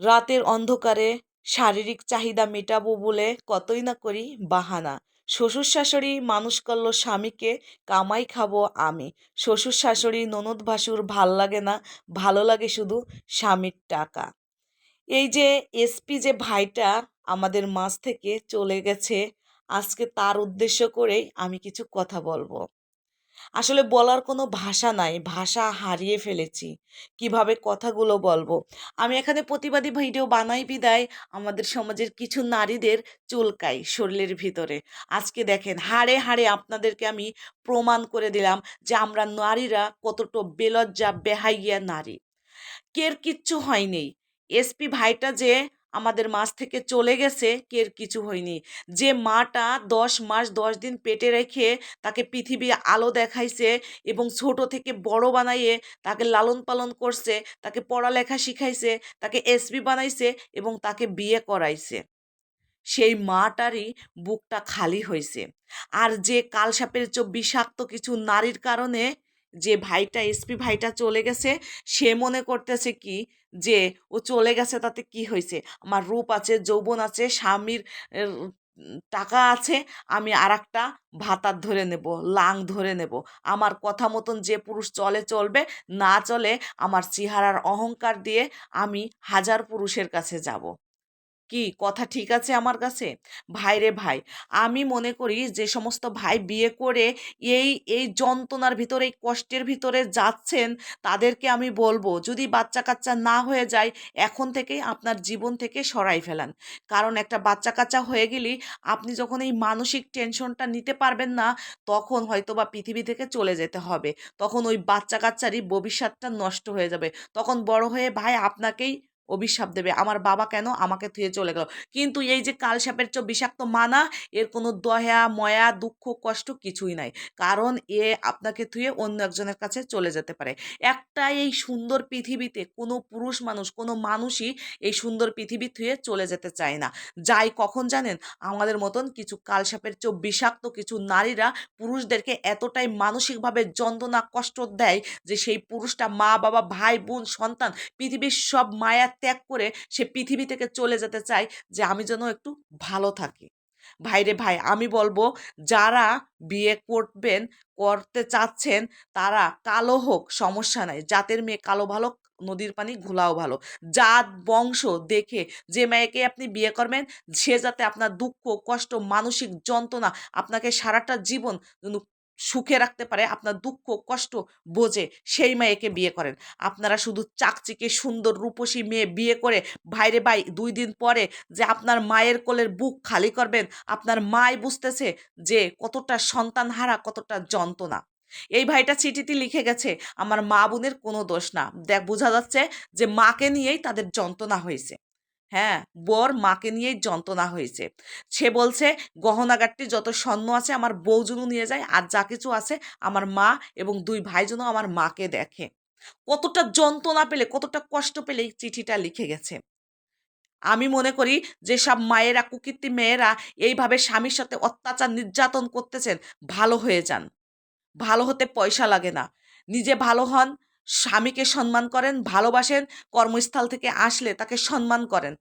রাতের অন্ধকারে শারীরিক চাহিদা মেটাবো বলে কতই না করি বাহানা। শ্বশুর শাশুড়ি মানুষ করল স্বামীকে, কামাই খাব আমি। শ্বশুর শাশুড়ি ননদ ভাসুর ভালো লাগে না, ভালো লাগে শুধু স্বামীর টাকা। এই যে এসপি যে ভাইটা আমাদের মাঝ থেকে চলে গেছে, আজকে তার উদ্দেশ্য করেই আমি কিছু কথা বলব। আসলে বলার কোনো ভাষা নাই, ভাষা হারিয়ে ফেলেছি। কীভাবে কথাগুলো বলব? আমি এখানে প্রতিবাদী ভিডিও বানাই বিদায়। আমাদের সমাজের কিছু নারীদের চুলকাই শরীরের ভিতরে। আজকে দেখেন, হাড়ে হাড়ে আপনাদেরকে আমি প্রমাণ করে দিলাম যে আমরা নারীরা কতটা বেলজ্জা, বেহাইয়া নারী। কের কিচ্ছু হয়নি। এসপি ভাইটা যে আমাদের মাছ থেকে চলে গেছে কের কিছু হয়নি। যে মাটা দশ মাস, দশ দিন পেটে রেখে তাকে পৃথিবী আলো দেখাইছে এবং ছোট থেকে বড় বানাইয়ে তাকে লালন পালন করছে, তাকে পড়ালেখা শিখাইছে, তাকে এসপি বানাইছে এবং তাকে বিয়ে করাইছে। সেই মাটারই বুকটা খালি হয়েছে আর যে কালসাপের চো বিষাক্ত কিছু নারীর কারণে যে ভাইটা, এসপি ভাইটা চলে গেছে, সে মনে করতেছে কি? যে ও চলে গেছে, তাতে কি হয়েছে আমার রূপ আছে, যৌবন আছে, স্বামীর টাকা আছে, আমি আর একটা ভাতার ধরে নেব, লাং ধরে নেব। আমার কথা মতন যে পুরুষ চলে, চলবে, না চলে আমার চেহারার অহংকার দিয়ে আমি হাজার পুরুষের কাছে যাব। কি কথা ঠিক আছে আমার কাছে? ভাই রে ভাই, আমি মনে করি যে সমস্ত ভাই বিয়ে করে এই এই যন্ত্রণার ভিতরে, এই কষ্টের ভিতরে যাচ্ছেন, তাদেরকে আমি বলব যদি বাচ্চা কাচ্চা না হয়ে যায়, এখন থেকেই আপনার জীবন থেকে সরাই ফেলান। কারণ একটা বাচ্চা কাচ্চা হয়ে গেলেই আপনি যখন এই মানসিক টেনশনটা নিতে পারবেন না, তখন হয়তো বা পৃথিবী থেকে চলে যেতে হবে। তখন ওই বাচ্চা কাচ্চারই ভবিষ্যৎটা নষ্ট হয়ে যাবে। তখন বড় হয়ে ভাই আপনাকেই অভিশাপ দেবে। আমার বাবা কেন আমাকে থুয়ে চলে গেল? কিন্তু এই যে কালসাপের চো বিষাক্ত মানা, এর কোনো দয়া, ময়া, দুঃখ, কষ্ট কিছুই নাই। কারণ এ আপনাকে থুয়ে অন্য একজনের কাছে চলে যেতে পারে। একটা এই সুন্দর পৃথিবীতে কোনো পুরুষ মানুষ, কোনো মানুষই এই সুন্দর পৃথিবী থুয়ে চলে যেতে চায় না। যাই কখন জানেন? আমাদের মতন কিছু কালসাপের চো বিষাক্ত কিছু নারীরা পুরুষদেরকে এতটাই মানসিকভাবে যন্ত্রণা, কষ্ট দেয় যে সেই পুরুষটা মা, বাবা, ভাই, বোন, সন্তান, পৃথিবীর সব মায়া ত্যাগ করে সে পৃথিবী থেকে চলে যেতে চায় যে আমি যেন একটু ভালো থাকি। ভাইরে ভাই, আমি বলব যারা বিয়ে করবেন, করতে চাচ্ছেন, তারা কালো হোক, সমস্যা নাই। জাতের মেয়ে কালো ভালো, নদীর পানি ঘোলাও ভালো। জাত, বংশ দেখে যে মেয়েকে আপনি বিয়ে করবেন, সে যাতে আপনার দুঃখ, কষ্ট, মানসিক যন্ত্রণা, আপনাকে সারাটা জীবন সুখে রাখতে পারে আপনার দুঃখ কষ্ট বোঝে সেই মেয়েকে বিয়ে করেন। আপনারা শুধু চাকচিকে সুন্দর রূপসী মেয়ে বিয়ে করে ভাইরে ভাই দুই দিন পরে যে আপনার মায়ের কোলের বুক খালি করবেন আপনার মাই বুঝতেছে যে কতটা সন্তান হারা কতটা যন্ত্রণা। এই ভাইটা চিঠিতে লিখে গেছে আমার মা বোনের কোনো দোষ না। দেখ বোঝা যাচ্ছে যে মাকে নিয়েই তাদের যন্ত্রণা হয়েছে। হ্যাঁ বর মাকে নিয়েই যন্ত্রণা হয়েছে। সে বলছে, গহনাগারটি যত স্বর্ণ আছে আমার বউজনও নিয়ে যায়, আর যা কিছু আছে আমার মা এবং দুই ভাইজনও আমার মাকে দেখে। কতটা যন্ত্রণা পেলে, কতটা কষ্ট পেলে এই চিঠিটা লিখে গেছে। আমি মনে করি যে সব মায়েরা, কুকীর্তি মেয়েরা এইভাবে স্বামীর সাথে অত্যাচার, নির্যাতন করতেছেন, ভালো হয়ে যান। ভালো হতে পয়সা লাগে না। নিজে ভালো হন স্বামীকে সম্মান করেন ভালোবাসেন কর্মস্থল থেকে আসলে তাকে সম্মান করেন।